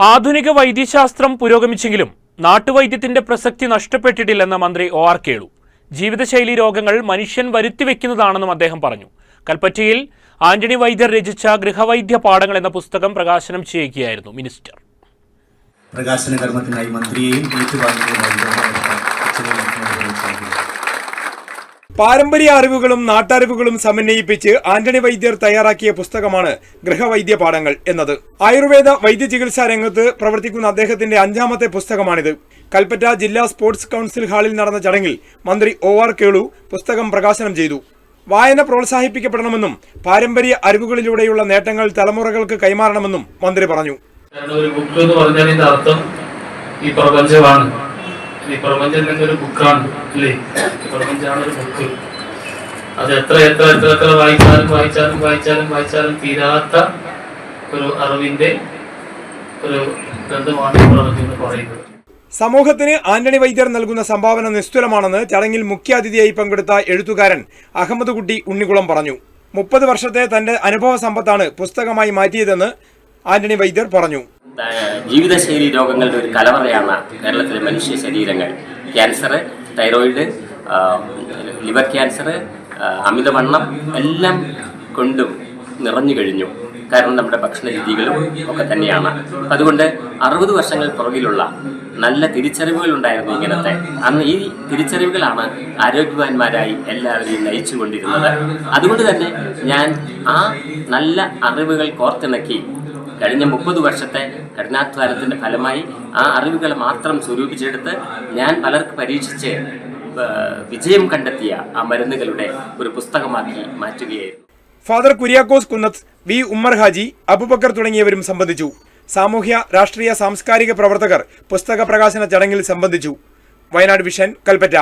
ആധുനിക വൈദ്യശാസ്ത്രം പുരോഗമിച്ചെങ്കിലും നാട്ടുവൈദ്യത്തിന്റെ പ്രസക്തി നഷ്ടപ്പെട്ടിട്ടില്ലെന്ന് മന്ത്രി ഒ ആർ കേളു. ജീവിതശൈലി രോഗങ്ങൾ മനുഷ്യൻ വരുത്തിവെക്കുന്നതാണെന്നും അദ്ദേഹം പറഞ്ഞു. കൽപ്പറ്റയിൽ ആന്റണി വൈദ്യർ രചിച്ച ഗൃഹവൈദ്യ പാഠങ്ങൾ എന്ന പുസ്തകം പ്രകാശനം ചെയ്യുകയായിരുന്നു മിനിസ്റ്റർ. പ്രകാശന കർമ്മത്തിനായി മന്ത്രിയെയും പാരമ്പര്യ അറിവുകളും നാട്ടറിവുകളും സമന്വയിപ്പിച്ച് ആന്റണി വൈദ്യർ തയ്യാറാക്കിയ പുസ്തകമാണ് ഗൃഹവൈദ്യ പാഠങ്ങൾ എന്നത്. ആയുർവേദ വൈദ്യ ചികിത്സാ രംഗത്ത് പ്രവർത്തിക്കുന്ന അദ്ദേഹത്തിന്റെ അഞ്ചാമത്തെ പുസ്തകമാണിത്. കൽപ്പറ്റ ജില്ലാ സ്പോർട്സ് കൗൺസിൽ ഹാളിൽ നടന്ന ചടങ്ങിൽ മന്ത്രി ഒ ആർ കേളു പുസ്തകം പ്രകാശനം ചെയ്തു. വായന പ്രോത്സാഹിപ്പിക്കപ്പെടണമെന്നും പാരമ്പര്യ അറിവുകളിലൂടെയുള്ള നേട്ടങ്ങൾ തലമുറകൾക്ക് കൈമാറണമെന്നും മന്ത്രി പറഞ്ഞു. ഒരു ബുക്ക് എന്ന് പറഞ്ഞാൽ അർത്ഥം ഈ പ്രപഞ്ചമാണ്. ഈ പ്രപഞ്ചം തന്നെ ഒരു ബുക്കാണ് അല്ലേ? പ്രപഞ്ചമാണ് ഒരു ബുക്ക്. അത് എത്ര എത്ര എത്ര എത്ര വായിച്ചാലും വായിച്ചാലും വായിച്ചാലും വായിച്ചാലും തീരാത്ത ഒരു അറിവിന്റെ ഒരു ഗ്രന്ഥമാണ് പ്രപഞ്ചം എന്ന് പറയുന്നത്. സമൂഹത്തിന് ആന്റണി വൈദ്യർ നൽകുന്ന സംഭാവന നിസ്തുലമാണെന്ന് ചടങ്ങിൽ മുഖ്യാതിഥിയായി പങ്കെടുത്ത എഴുത്തുകാരൻ അഹമ്മദ് കുട്ടി ഉണ്ണികുളം പറഞ്ഞു. മുപ്പത് വർഷത്തെ തന്റെ അനുഭവ സമ്പത്താണ് പുസ്തകമായി മാറ്റിയതെന്ന് ആന്റണി വൈദ്യർ പറഞ്ഞു. ജീവിതശൈലി രോഗങ്ങളുടെ ഒരു കലവറയാണ് കേരളത്തിലെ മനുഷ്യ ശരീരങ്ങൾ. ക്യാൻസർ തൈറോയിഡ് ലിവർ ക്യാൻസർ അമിതവണ്ണം എല്ലാം കൊണ്ടും നിറഞ്ഞു കഴിഞ്ഞു. കാരണം നമ്മുടെ ഭക്ഷണ രീതികളും ഒക്കെ തന്നെയാണ്. അതുകൊണ്ട് അറുപത് വർഷങ്ങൾ പുറകിലുള്ള നല്ല തിരിച്ചറിവുകൾ ഉണ്ടായിരുന്നു ഇങ്ങനത്തെ. അന്ന് ഈ തിരിച്ചറിവുകളാണ് ആരോഗ്യവാന്മാരായി എല്ലാവരെയും നയിച്ചുകൊണ്ടിരുന്നത്. അതുകൊണ്ട് തന്നെ ഞാൻ ആ നല്ല അറിവുകൾ കോർത്തിണക്കി കഴിഞ്ഞ മുപ്പത് വർഷത്തെ കഠിനാധ്വാനത്തിന്റെ ഫലമായി ആ അറിവുകൾ മാത്രം സ്വരൂപിച്ചെടുത്ത് ഞാൻ പലർക്ക് പരീക്ഷിച്ച് വിജയം കണ്ടെത്തിയ ആ മരുന്നുകളുടെ ഒരു പുസ്തകമാക്കി മാറ്റുകയായിരുന്നു. ഫാദർ കുര്യാക്കോസ് കുന്നത്ത് വി ഉമ്മർ ഹാജി അബുബക്കർ തുടങ്ങിയവരും സംബന്ധിച്ചു. സാമൂഹ്യ രാഷ്ട്രീയ സാംസ്കാരിക പ്രവർത്തകർ പുസ്തക പ്രകാശന ചടങ്ങിൽ സംബന്ധിച്ചു. വയനാട് വിഷൻ കൽപ്പറ്റ.